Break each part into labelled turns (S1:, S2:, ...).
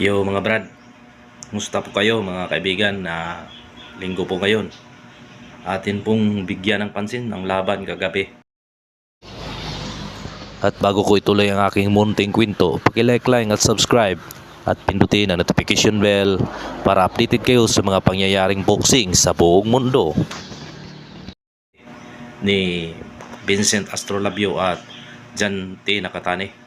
S1: Yo mga brad, musta po kayo mga kaibigan na linggo po ngayon. Atin pong bigyan ng pansin ang laban kagabi.
S2: At bago ko ituloy ang aking munting kwento, pakilike lang at subscribe at pindutin ang notification bell para updated kayo sa mga pangyayaring boxing sa buong mundo.
S1: ni Vincent Astrolabio at Jan T. Nakatani.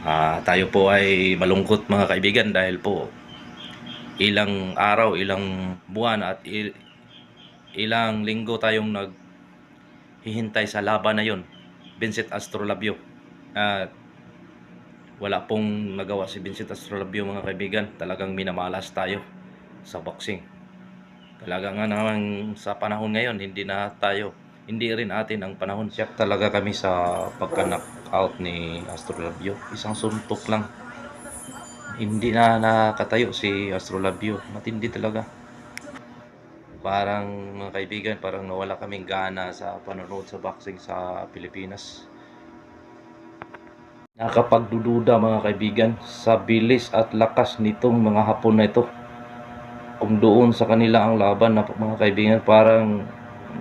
S1: Ah, tayo po ay malungkot mga kaibigan dahil po ilang araw, ilang buwan at il- ilang linggo tayong naghihintay sa laban na yon. Vincent Astrolabio. At wala pong nagawa si Vincent Astrolabio mga kaibigan. Talagang minamalas tayo sa boxing. Talaga nga naman sa panahon ngayon, hindi na tayo, hindi rin atin ang panahon. Siya talaga kami sa pagka-knockout ni Astrolabio. Isang suntok lang. Hindi na nakatayo si Astrolabio. Matindi talaga. Parang mga kaibigan, parang nawala kaming gana sa panonood sa boxing sa Pilipinas. Nakapagdududa mga kaibigan sa bilis at lakas nitong mga hapon na ito kung doon sa kanila ang laban na mga kaibigan parang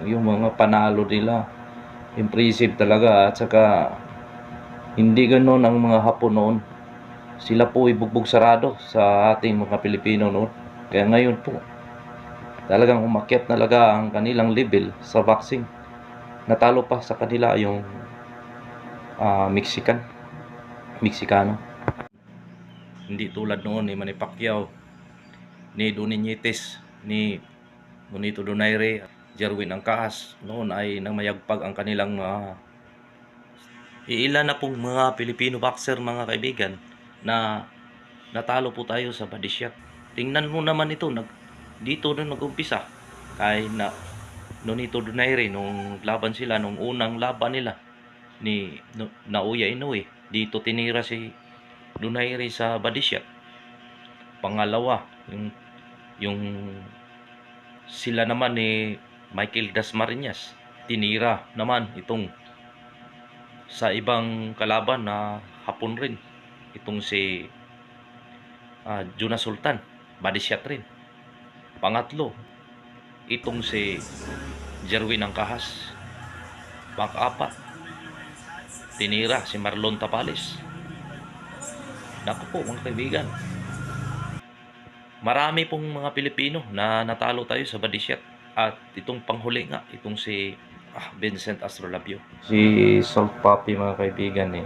S1: yung mga panalo nila impressive talaga at saka hindi ganoon ang mga hapon noon. Sila po ay bugbog sarado sa ating mga Pilipino noon. Kaya ngayon po talagang umakyat talaga ang kanilang level sa boxing natalo pa sa kanila yung ah, Mexican Mexicano. Hindi tulad noon ni Manny Pacquiao ni Nietes, ni Bonito Donaire, Jerwin Angkaas. Noon ay nang mayagpag ang kanilang mga iilan na pong mga Pilipino boxer mga kaibigan na natalo po tayo sa shot. Tingnan mo naman ito, nag, dito na nag-umpisa. Kay na Nonito Donaire nung laban sila nung unang laban nila ni no, Naoya Inoue dito tinira si Donaire sa shot pangalawa yung yung sila naman ni Michael Dasmariñas tinira naman itong sa ibang kalaban na hapon rin. Itong si ah, Jonas Sultan body rin. Pangatlo itong si Jerwin Angkahas pang-apat tinira si Marlon Tapales. Naku po mga kaibigan. Marami pong mga Pilipino na natalo tayo sa body. At itong panghuli nga, itong si ah, Vincent Astrolabio. Si Salt Papi mga kaibigan eh,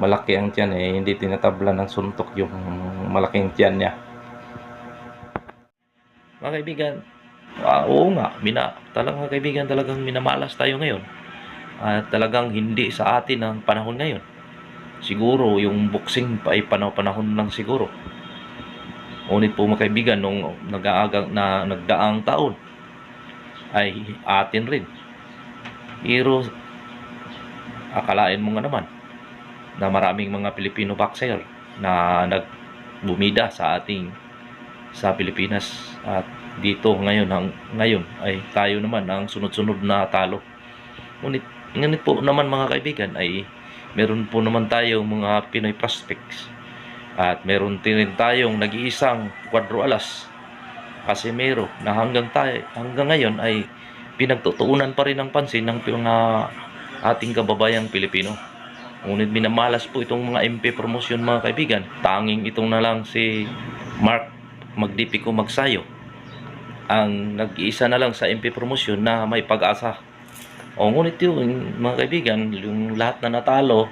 S1: malaki ang tiyan eh, hindi tinatabla ng suntok yung malaking tiyan niya. Mga kaibigan, ah, oo nga, mina, talagang mga kaibigan talagang minamalas tayo ngayon. At talagang hindi sa atin ang panahon ngayon. Siguro yung boxing pa ay panahon lang siguro. Ngunit po mga kaibigan, nung nag-aagang, na, nagdaang taon, ay atin rin. Pero, akalain mo nga naman, na maraming mga Pilipino boxer na nagbumida sa ating sa Pilipinas. At dito ngayon ang ngayon ay tayo naman ang sunod-sunod na talo. Ngunit ngunit po naman mga kaibigan ay meron po naman tayong mga Pinoy prospects. At meron din tayong nag-iisang kwadro alas. Casimiro na hanggang tayo, hanggang ngayon ay pinagtutuunan pa rin ng pansin ng mga ating kababayang Pilipino. Ngunit minamalas po itong mga MP promotion mga kaibigan. Tanging itong na lang si Mark Magdipiko Magsayo ang nag-iisa na lang sa MP promotion na may pag-asa. O ngunit yun mga kaibigan, yung lahat na natalo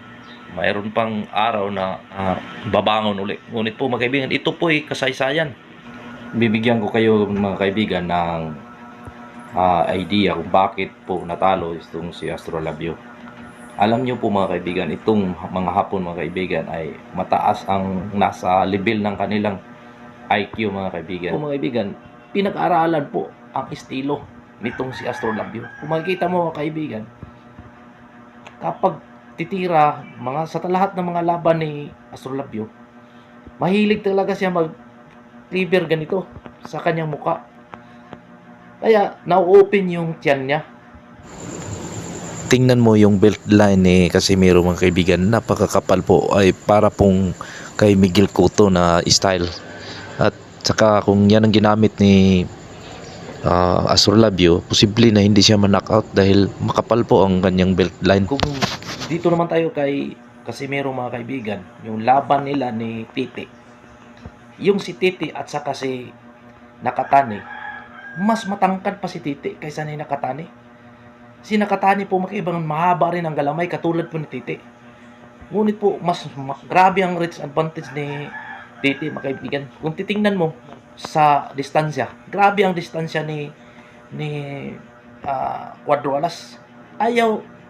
S1: mayroon pang araw na ah, babangon uli. Ngunit po mga kaibigan, ito po ay kasaysayan. Bibigyan ko kayo mga kaibigan ng ah, idea kung bakit po natalo itong si Astrolabio. Alam niyo po mga kaibigan, itong mga hapon mga kaibigan ay mataas ang nasa level ng kanilang IQ mga kaibigan. Po mga kaibigan, pinag-aralan po ang estilo nitong si Astrolabio. Kung makikita mo mga kaibigan, kapag titira mga sa lahat ng mga laban ni Astrolabio, mahilig talaga siya mag liver ganito sa kanyang muka. Kaya na-open yung tiyan niya.
S2: Tingnan mo yung belt line ni Casimiro mga kaibigan, napakakapal po ay para pong kay Miguel Cotto na style. At saka kung yan ang ginamit ni uh, Astrolabio, posible na hindi siya man-knockout dahil makapal po ang kanyang belt line.
S1: Kung dito naman tayo kay kasi merong mga kaibigan, yung laban nila ni Titi. Yung si Titi at saka si Nakatani, mas matangkad pa si Titi kaysa ni Nakatani. Si Nakatani po makaibang mahaba rin ang galamay katulad po ni Titi. Ngunit po mas ma- grabe ang reach advantage ni Titi mga. Kung titingnan mo sa distansya, grabe ang distansya ni ni ah, Cuadro Alas. Ayaw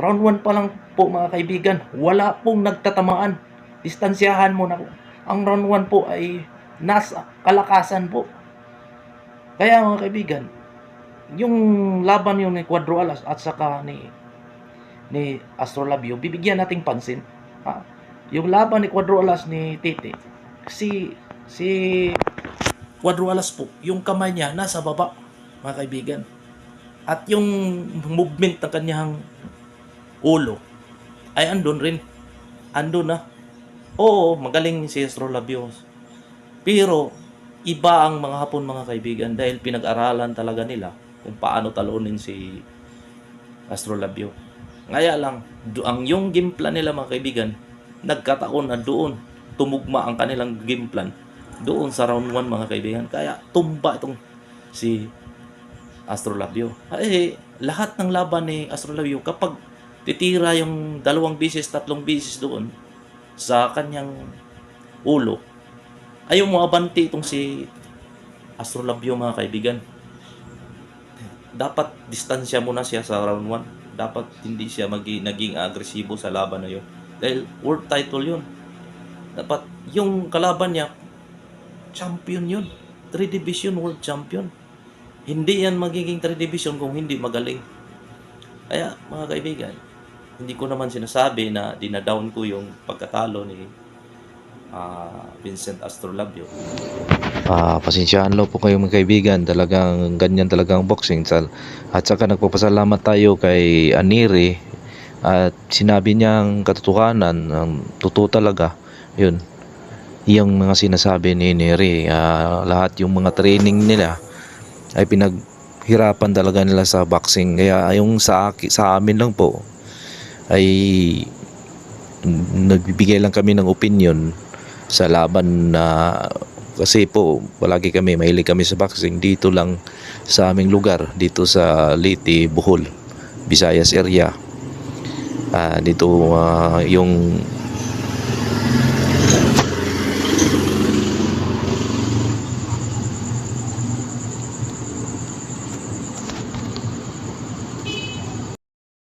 S1: Round 1 pa lang po mga kaibigan, wala pong nagtatamaan. Distansyahan mo na po. Ang round 1 po ay nasa kalakasan po. Kaya mga kaibigan, yung laban yun ni Cuadro Alas at saka ni ni Astrolabio, bibigyan nating pansin. Ha? Yung laban ni Cuadro Alas ni Tite, si si Cuadro Alas po, yung kamay niya nasa baba, mga kaibigan. At yung movement ng kanyang ulo ay andun rin. Andun na. Oo, magaling si Astrolabios. Pero iba ang mga hapon mga kaibigan dahil pinag-aralan talaga nila kung paano talunin si Astrolabio. Ngaya lang, ang yung game plan nila mga kaibigan, nagkataon na doon tumugma ang kanilang game plan doon sa round 1 mga kaibigan. Kaya tumba itong si Astrolabio. Ay, lahat ng laban ni Astrolabio kapag titira yung dalawang bisis, tatlong bisis doon sa kanyang ulo, ayaw mo abanti itong si Astrolabio mga kaibigan. Dapat distansya muna siya sa round 1. Dapat hindi siya magi, naging agresibo sa laban na yun. Dahil world title yun. Dapat yung kalaban niya, champion yun. 3 division world champion. Hindi yan magiging 3 division kung hindi magaling. Kaya mga kaibigan, hindi ko naman sinasabi na dinadown ko yung pagkatalo ni ah, Vincent Astrolabio.
S2: Ah, pasensyahan lang po kayo mga kaibigan, talagang ganyan talagang boxing. Sal- At saka nagpapasalamat tayo kay Aniri at sinabi niyang katotohanan, um, totoo talaga. Yun. Yung mga sinasabi ni Neri, ah, lahat yung mga training nila ay pinaghirapan talaga nila sa boxing. Kaya yung sa, sa amin lang po ay nagbibigay lang kami ng opinion sa laban na kasi po palagi kami mahilig kami sa boxing dito lang sa aming lugar dito sa Liti, Bohol, Visayas area. Ah, dito ah, yung